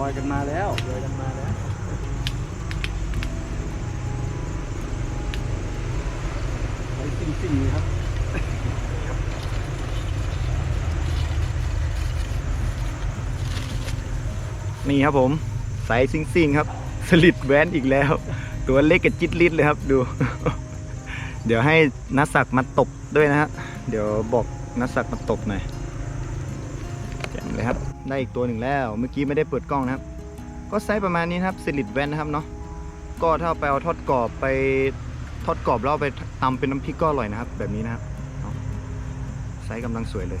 ลอยกันมาแล้วลอยกันมาแล้วไอ้สิ่งสิ่งนี้ครับนี่ครับผมสายซิงซิงๆครับ สลิดแวนอีกแล้ว ตัวเล็กกับจิตลิดเลยครับดู เดี๋ยวให้นักศักดิ์มาตบด้วยนะฮะเดี๋ยวบอกนักศักดิ์มาตบหน่อย เลยครับ ได้อีกตัวหนึ่งแล้ว เมื่อกี้ไม่ได้เปิดกล้องนะครับ ก็ไซส์ประมาณนี้ครับสลิดแวนนะครับเนาะ ก็ถ้าเอาไปเอาทอดกรอบไปทอดกรอบแล้วไปตำเป็นน้ำพริกก็อร่อยนะครับ แบบนี้นะครับไซส์กำลังสวยเลย